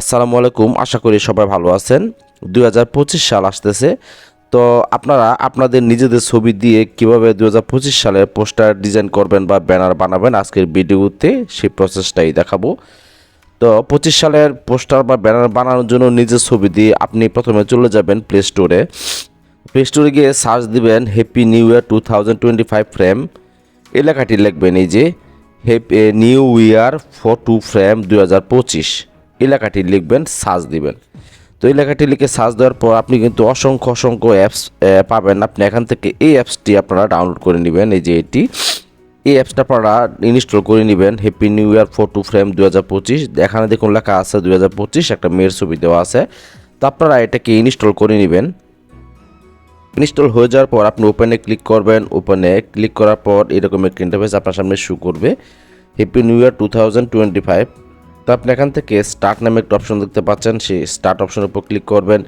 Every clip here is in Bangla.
আসসালামু আলাইকুম, আশা করি সবাই ভালো আছেন। দু হাজার পঁচিশ সাল আসতেছে। তো আপনারা আপনাদের নিজেদের ছবি দিয়ে কীভাবে দু সালের পোস্টার ডিজাইন করবেন বা ব্যানার বানাবেন, আজকের ভিডিওতে সেই প্রসেসটাই দেখাবো। তো পঁচিশ সালের পোস্টার বা ব্যানার বানানোর জন্য নিজের ছবি দিয়ে আপনি প্রথমে চলে যাবেন প্লে স্টোরে প্লে স্টোরে গিয়ে সার্চ দিবেন happy new year two thousand twenty five frame এই লেখাটি লিখবেন এই যে happy new year photo frame দু হাজার পঁচিশ। এলাকাটি লিখবেন সার্চ দিবেন। তো এই লেখাটি লিখে সার্চ দেওয়ার পর আপনি কিন্তু অসংখ্য অসংখ্য অ্যাপস পাবেন। আপনি এখান থেকে এই অ্যাপসটি আপনারা ডাউনলোড করে নেবেন। এই যে এটি, এই অ্যাপসটা আপনারা ইনস্টল করে নেবেন। Happy new year photo frame দু হাজার পঁচিশ। এখানে দেখুন লেখা আছে দু হাজার পঁচিশ, একটা মেয়ের ছবি দেওয়া আছে। তো আপনারা এটাকে ইনস্টল করে নেবেন। ইনস্টল হয়ে যাওয়ার পর আপনি ওপেনে ক্লিক করবেন। ওপেনে ক্লিক করার পর এরকম একটি ইন্টারফেস আপনার সামনে শু করবে। Happy new year two thousand twenty five তো আপনি এখান থেকে স্টার্ট নামে একটা অপশন দেখতে পাচ্ছেন, সেই স্টার্ট অপশনের উপর ক্লিক করবেন।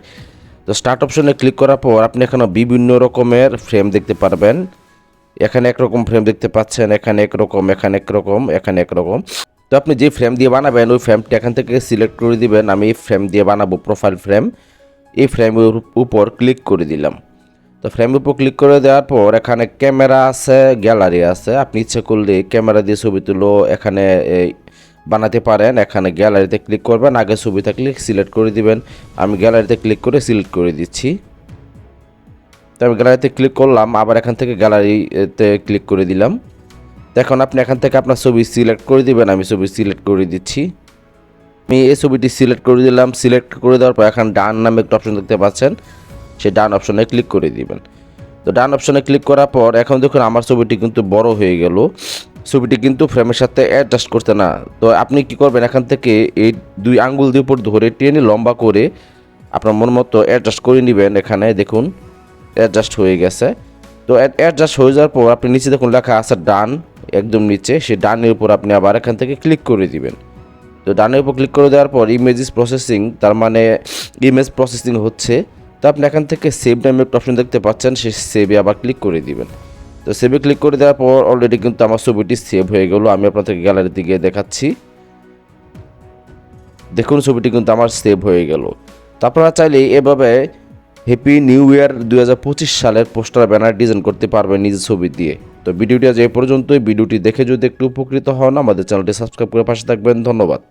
তো স্টার্ট অপশনে ক্লিক করার পর আপনি এখানে বিভিন্ন রকমের ফ্রেম দেখতে পারবেন। এখানে একরকম ফ্রেম দেখতে পাচ্ছেন, এখানে একরকম এখানে একরকম এখানে একরকম তো আপনি যে ফ্রেম দিয়ে বানাবেন, ওই ফ্রেমটি এখান থেকে সিলেক্ট করে দিবেন। আমি এই ফ্রেম দিয়ে বানাবো প্রোফাইল ফ্রেম এই ফ্রেমের উপর ক্লিক করে দিলাম। তো ফ্রেমের উপর ক্লিক করে দেওয়ার পর এখানে ক্যামেরা আছে গ্যালারি আছে। আপনি ইচ্ছে করলে ক্যামেরা দিয়ে ছবি তুলো। এখানে বানাতে পারেন। এখানে গ্যালারিতে ক্লিক করবেন। আগে ছবি থাকলে সিলেক্ট করে দিবেন। আমি গ্যালারিতে ক্লিক করে সিলেক্ট করে দিচ্ছি। তো আমি গ্যালারিতে ক্লিক করলাম। আবার এখান থেকে গ্যালারিতে ক্লিক করে দিলাম। এখন আপনি এখান থেকে আপনার ছবি সিলেক্ট করে দিবেন। আমি ছবি সিলেক্ট করে দিচ্ছি। আমি এই ছবিটি সিলেক্ট করে দিলাম। সিলেক্ট করে দেওয়ার পর এখন ডান নামে একটা অপশন দেখতে পাচ্ছেন। সেই ডান অপশনে ক্লিক করে দিবেন। তো ডান অপশনে ক্লিক করার পর এখন দেখুন, আমার ছবিটি কিন্তু বড় হয়ে গেল। ছবিটি কিন্তু ফ্রেমের সাথে অ্যাডজাস্ট করতে না। তো আপনি কি করবেন, এখান থেকে এই দুই আঙ্গুল দিয়ে উপর ধরে টেনে লম্বা করে আপনার মন মতো অ্যাডজাস্ট করে নেবেন। এখানে দেখুন অ্যাডজাস্ট হয়ে গেছে। তো অ্যাডজাস্ট হয়ে যাওয়ার পর আপনি নিচে দেখুন লেখা আছে ডান একদম নিচে। সেই ডানের উপর আপনি আবার এখান থেকে ক্লিক করে দিবেন। তো ডানের উপর ক্লিক করে দেওয়ার পর ইমেজেস প্রসেসিং তার মানে ইমেজ প্রসেসিং হচ্ছে। তো আপনি এখান থেকে সেভ নামে একটা অপশন দেখতে পাচ্ছেন, সেই সেভে আবার ক্লিক করে দিবেন। তো সেভে ক্লিক করে দেওয়ার পর অলরেডি কিন্তু আমার ছবিটি সেভ হয়ে গেল। আমি আপনাদেরকে গ্যালারিতে গিয়ে দেখাচ্ছি। দেখুন ছবিটি কিন্তু আমার সেভ হয়ে গেল। তো আপনারা চাইলে এভাবে হ্যাপি নিউ ইয়ার দুই হাজার পঁচিশ সালের পোস্টার ব্যানার ডিজাইন করতে পারবেন নিজের ছবি দিয়ে। তো ভিডিওটি আজ এ পর্যন্তই। ভিডিওটি দেখে যদি একটু উপকৃত হন, আমাদের চ্যানেলটি সাবস্ক্রাইব করে পাশে থাকবেন। ধন্যবাদ।